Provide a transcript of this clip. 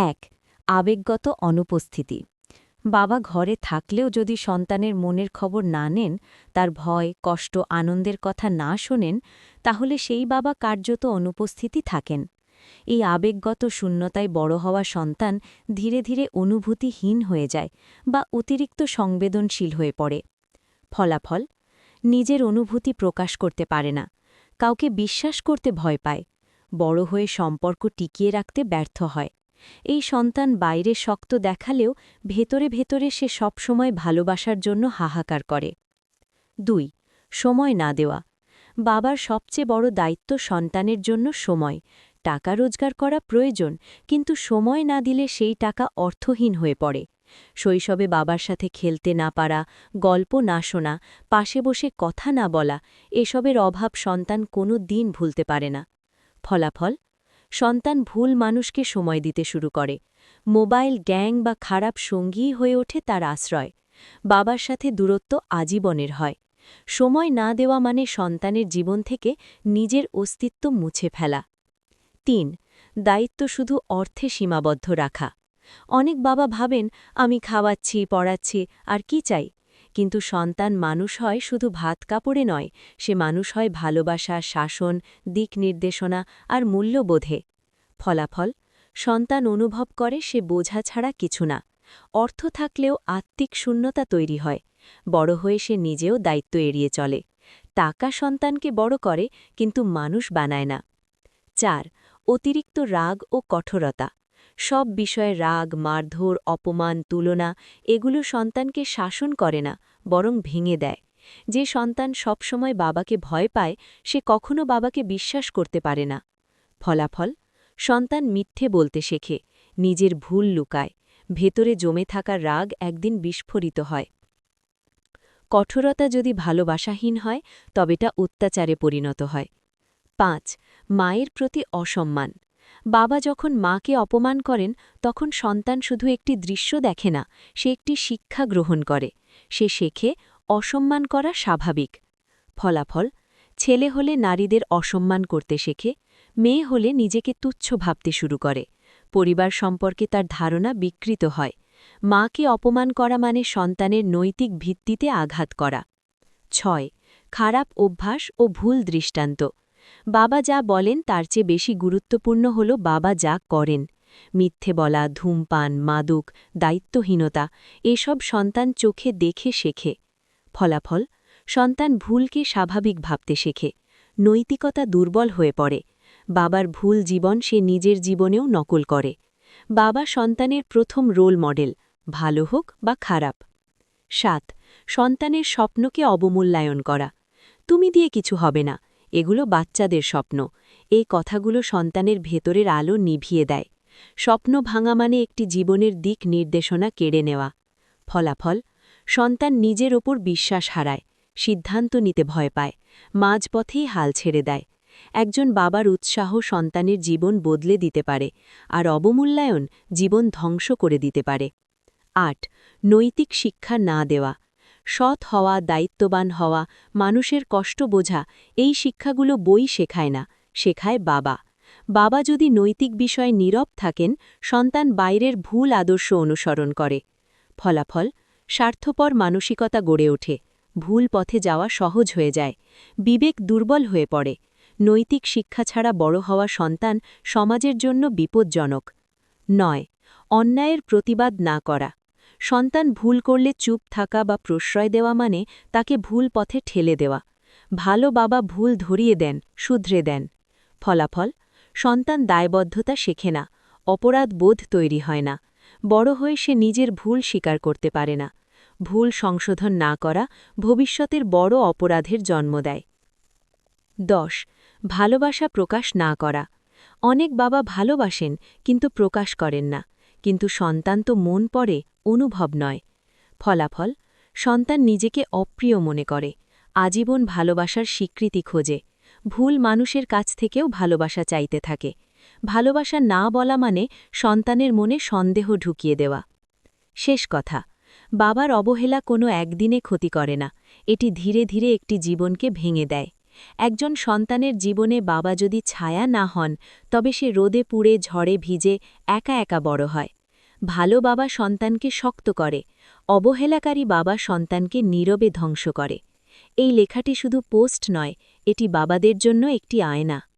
এক, আবেগগত অনুপস্থিতি। বাবা ঘরে থাকলেও যদি সন্তানের মনের খবর না নেন, তার ভয়, কষ্ট, আনন্দের কথা না শোনেন, তাহলে সেই বাবা কার্যত অনুপস্থিতি থাকেন। এই আবেগগত শূন্যতায় বড় হওয়া সন্তান ধীরে ধীরে অনুভূতিহীন হয়ে যায় বা অতিরিক্ত সংবেদনশীল হয়ে পড়ে। ফলাফল, নিজের অনুভূতি প্রকাশ করতে পারে না, কাউকে বিশ্বাস করতে ভয় পায়, বড় হয়ে সম্পর্ক টিকিয়ে রাখতে ব্যর্থ হয়। এই সন্তান বাইরে শক্ত দেখালেও ভেতরে ভেতরে সে সবসময় ভালোবাসার জন্য হাহাকার করে। দুই, সময় না দেওয়া। বাবার সবচেয়ে বড় দায়িত্ব সন্তানের জন্য সময়। টাকা রোজগার করা প্রয়োজন, কিন্তু সময় না দিলে সেই টাকা অর্থহীন হয়ে পড়ে। শৈশবে বাবার সাথে খেলতে না পারা, গল্প না শোনা, পাশে বসে কথা না বলা, এসবের অভাব সন্তান কোনো দিন ভুলতে পারে না। ফলাফল সন্তান ভুল মানুষকে সময় দিতে শুরু করে। মোবাইল গ্যাং বা খারাপ সঙ্গীই হয়ে ওঠে তার আশ্রয়। বাবার সাথে দূরত্ব আজীবনের হয়। সময় না দেওয়া মানে সন্তানের জীবন থেকে নিজের অস্তিত্ব মুছে ফেলা। তিন, দায়িত্ব শুধু অর্থে সীমাবদ্ধ রাখা। অনেক বাবা ভাবেন, আমি খাওয়াচ্ছি, পড়াচ্ছি, আর কি চাই? কিন্তু সন্তান মানুষ হয় শুধু ভাত কাপড়ে নয়, সে মানুষ হয় ভালোবাসা, শাসন, দিক নির্দেশনা আর মূল্যবোধে। ফলাফল, সন্তান অনুভব করে সে বোঝা ছাড়া কিছু না। অর্থ থাকলেও আত্মিক শূন্যতা তৈরি হয়। বড় হয়ে সে নিজেও দায়িত্ব এড়িয়ে চলে। টাকা সন্তানকে বড় করে, কিন্তু মানুষ বানায় না। চার, অতিরিক্ত রাগ ও কঠোরতা। সব বিষয়ে রাগ, মারধর, অপমান, তুলনা এগুলো সন্তানকে শাসন করে না, বরং ভেঙে দেয়। যে সন্তান সবসময় বাবাকে ভয় পায়, সে কখনো বাবাকে বিশ্বাস করতে পারে না। ফলাফল? সন্তান মিথ্যে বলতে শেখে, নিজের ভুল লুকায়, ভেতরে জমে থাকা রাগ একদিন বিস্ফোরিত হয়। কঠোরতা যদি ভালোবাসাহীন হয়, তবেটা অত্যাচারে পরিণত হয়। পাঁচ, মায়ের প্রতি অসম্মান। বাবা যখন মাকে অপমান করেন, তখন সন্তান শুধু একটি দৃশ্য দেখে না, সে একটি শিক্ষা গ্রহণ করে। সে শেখে, অসম্মান করা স্বাভাবিক। ফলাফল, ছেলে হলে নারীদের অসম্মান করতে শেখে, মেয়ে হলে নিজেকে তুচ্ছ ভাবতে শুরু করে। পরিবার সম্পর্কে তার ধারণা বিকৃত হয়। মাকে অপমান করা মানে সন্তানের নৈতিক ভিত্তিতে আঘাত করা। ছয়, খারাপ অভ্যাস ও ভুল দৃষ্টান্ত। বাবা যা বলেন তার চেয়ে বেশি গুরুত্বপূর্ণ হল বাবা যা করেন। মিথ্যে বলা, ধূমপান, মাদক, দায়িত্বহীনতা, এসব সন্তান চোখে দেখে শেখে। ফলাফল, সন্তান ভুলকে স্বাভাবিক ভাবতে শেখে। নৈতিকতা দুর্বল হয়ে পড়ে। বাবার ভুল জীবন সে নিজের জীবনেও নকল করে। বাবা সন্তানের প্রথম রোল মডেল, ভালো হোক বা খারাপ। সাত, সন্তানের স্বপ্নকে অবমূল্যায়ন করা। তুমি দিয়ে কিছু হবে না। এগুলো বাচ্চাদের স্বপ্ন। এই কথাগুলো সন্তানের ভেতরের আলো নিভিয়ে দেয়। স্বপ্ন ভাঙা মানে একটি জীবনের দিক নির্দেশনা কেড়ে নেওয়া। ফলাফল, সন্তান নিজের ওপর বিশ্বাস হারায়, সিদ্ধান্ত নিতে ভয় পায়, মাঝপথেই হাল ছেড়ে দেয়। একজন বাবার উৎসাহ সন্তানের জীবন বদলে দিতে পারে আর অবমূল্যায়ন জীবন ধ্বংস করে দিতে পারে। আট, নৈতিক শিক্ষা না দেওয়া। সৎ হওয়া, দায়িত্ববান হওয়া, মানুষের কষ্ট বোঝা, এই শিক্ষাগুলো বই শেখায় না, শেখায় বাবা। বাবা যদি নৈতিক বিষয়ে নীরব থাকেন, সন্তান বাইরের ভুল আদর্শ অনুসরণ করে। ফলাফল, স্বার্থপর মানসিকতা গড়ে ওঠে, ভুল পথে যাওয়া সহজ হয়ে যায়, বিবেক দুর্বল হয়ে পড়ে। নৈতিক শিক্ষা ছাড়া বড় হওয়া সন্তান সমাজের জন্য বিপজ্জনক। নয়, অন্যায়ের প্রতিবাদ না করা। সন্তান ভুল করলে চুপ থাকা বা প্রশ্রয় দেওয়া মানে তাকে ভুল পথে ঠেলে দেওয়া। ভালো বাবা ভুল ধরিয়ে দেন, শুধরে দেন। ফলাফল, সন্তান দায়বদ্ধতা শেখে না, অপরাধ বোধ তৈরি হয় না। বড় হয়ে সে নিজের ভুল স্বীকার করতে পারে না। ভুল সংশোধন না করা ভবিষ্যতের বড় অপরাধের জন্ম দেয়। দশ, ভালোবাসা প্রকাশ না করা। অনেক বাবা ভালোবাসেন, কিন্তু প্রকাশ করেন না। কিন্তু সন্তান তো মন পড়ে অনুভব নয়। ফলাফল, সন্তান নিজেকে অপ্রিয় মনে করে, আজীবন ভালোবাসার স্বীকৃতি খোঁজে, ভুল মানুষের কাছ থেকেও ভালোবাসা চাইতে থাকে। ভালোবাসা না বলা মানে সন্তানের মনে সন্দেহ ঢুকিয়ে দেওয়া। শেষ কথা, বাবার অবহেলা কোনো একদিনে ক্ষতি করে না, এটি ধীরে ধীরে একটি জীবনকে ভেঙে দেয়। একজন সন্তানের জীবনে বাবা যদি ছায়া না হন, তবে সে রোদে পুড়ে ঝড়ে ভিজে একা একা বড় হয়। ভালো বাবা সন্তানকে শক্ত করে, অবহেলাকারী বাবা সন্তানকে নীরবে ধ্বংস করে। এই লেখাটি শুধু পোস্ট নয়, এটি বাবাদের জন্য একটি আয়না।